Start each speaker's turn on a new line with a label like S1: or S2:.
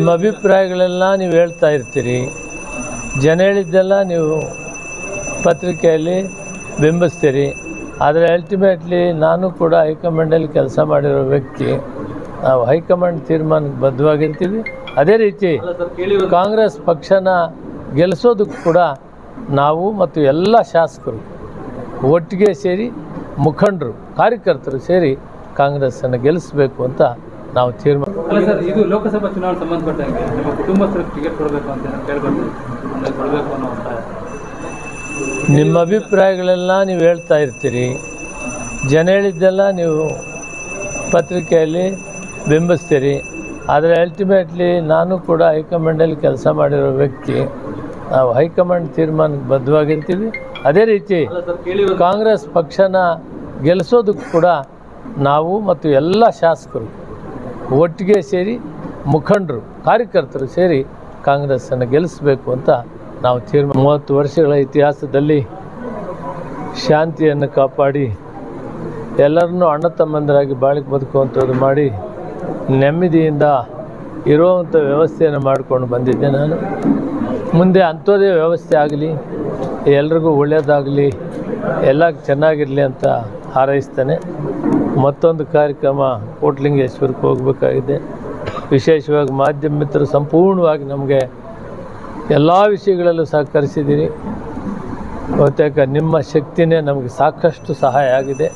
S1: ನಿಮ್ಮ ಅಭಿಪ್ರಾಯಗಳೆಲ್ಲ ನೀವು ಹೇಳ್ತಾ ಇರ್ತೀರಿ. ಜನ ಹೇಳಿದ್ದೆಲ್ಲ ನೀವು ಪತ್ರಿಕೆಯಲ್ಲಿ ಬಿಂಬಿಸ್ತೀರಿ. ಆದರೆ ಅಲ್ಟಿಮೇಟ್ಲಿ ನಾನು ಕೂಡ ಹೈಕಮಾಂಡಲ್ಲಿ ಕೆಲಸ ಮಾಡಿರೋ ವ್ಯಕ್ತಿ. ನಾವು ಹೈಕಮಾಂಡ್ ತೀರ್ಮಾನಕ್ಕೆ ಬದ್ಧವಾಗಿರ್ತೀವಿ. ಅದೇ ರೀತಿ ಕಾಂಗ್ರೆಸ್ ಪಕ್ಷನ ಗೆಲ್ಲಿಸೋದಕ್ಕೂ ಕೂಡ ನಾವು ಮತ್ತು ಎಲ್ಲ ಶಾಸಕರು ಒಟ್ಟಿಗೆ ಸೇರಿ ಮುಖಂಡರು, ಕಾರ್ಯಕರ್ತರು ಸೇರಿ ಕಾಂಗ್ರೆಸ್ಸನ್ನು ಗೆಲ್ಲಿಸಬೇಕು ಅಂತ ನಾವು ತೀರ್ಮಾನ
S2: ಅಲ್ಲ ಸರ್ ಇದು ಲೋಕಸಭಾ ಚುನಾವಣೆ ಸಂಬಂಧಪಟ್ಟಂಗೆ ನಿಮ್ಮ ಕುಟುಂಬಸ್ಥರಿಗೆ ಟಿಕೆಟ್ ಕೊಡಬೇಕು ಅಂತ ಅಂದರೆ ಕೊಡಬೇಕು ಅನ್ನೋ
S1: ನಿಮ್ಮ ಅಭಿಪ್ರಾಯಗಳೆಲ್ಲ ನೀವು ಹೇಳ್ತಾ ಇರ್ತೀರಿ. ಜನ ಹೇಳಿದ್ದೆಲ್ಲ ನೀವು ಪತ್ರಿಕೆಯಲ್ಲಿ ಬಿಂಬಿಸ್ತೀರಿ. ಆದರೆ ಅಲ್ಟಿಮೇಟ್ಲಿ ನಾನು ಕೂಡ ಹೈಕಮಾಂಡಲ್ಲಿ ಕೆಲಸ ಮಾಡಿರೋ ವ್ಯಕ್ತಿ. ನಾವು ಹೈಕಮಾಂಡ್ ತೀರ್ಮಾನಕ್ಕೆ ಬದ್ಧವಾಗಿರ್ತೀವಿ. ಅದೇ ರೀತಿ ಕಾಂಗ್ರೆಸ್ ಪಕ್ಷನ ಗೆಲ್ಲಿಸೋದಕ್ಕೂ ಕೂಡ ನಾವು ಮತ್ತು ಎಲ್ಲ ಶಾಸಕರು ಒಟ್ಟಿಗೆ ಸೇರಿ ಮುಖಂಡರು, ಕಾರ್ಯಕರ್ತರು ಸೇರಿ ಕಾಂಗ್ರೆಸ್ಸನ್ನು ಗೆಲ್ಲಿಸಬೇಕು ಅಂತ ನಾವು ತೀರ್ಮಾನ ಮೂವತ್ತು ವರ್ಷಗಳ ಇತಿಹಾಸದಲ್ಲಿ ಶಾಂತಿಯನ್ನು ಕಾಪಾಡಿ, ಎಲ್ಲರನ್ನೂ ಅಣ್ಣ ತಮ್ಮಂದರಾಗಿ ಬಾಳಿಕೆ ಬದುಕುವಂಥದ್ದು ಮಾಡಿ, ನೆಮ್ಮದಿಯಿಂದ ಇರುವಂಥ ವ್ಯವಸ್ಥೆಯನ್ನು ಮಾಡಿಕೊಂಡು ಬಂದಿದ್ದೆ ನಾನು. ಮುಂದೆ ಅಂಥದ್ದೇ ವ್ಯವಸ್ಥೆ ಆಗಲಿ, ಎಲ್ರಿಗೂ ಒಳ್ಳೆಯದಾಗಲಿ, ಎಲ್ಲ ಚೆನ್ನಾಗಿರಲಿ ಅಂತ ಹಾರೈಸ್ತೇನೆ. ಮತ್ತೊಂದು ಕಾರ್ಯಕ್ರಮ ಕೋಟ್ಲಿಂಗೇಶ್ವರಕ್ಕೆ ಹೋಗಬೇಕಾಗಿದೆ. ವಿಶೇಷವಾಗಿ ಮಾಧ್ಯಮ ಮಿತ್ರರು ಸಂಪೂರ್ಣವಾಗಿ ನಮಗೆ ಎಲ್ಲ ವಿಷಯಗಳಲ್ಲೂ ಸಹಕರಿಸಿದ್ದೀರಿ. ಬಹುತೇಕ ನಿಮ್ಮ ಶಕ್ತಿನೇ ನಮಗೆ ಸಾಕಷ್ಟು ಸಹಾಯ ಆಗಿದೆ.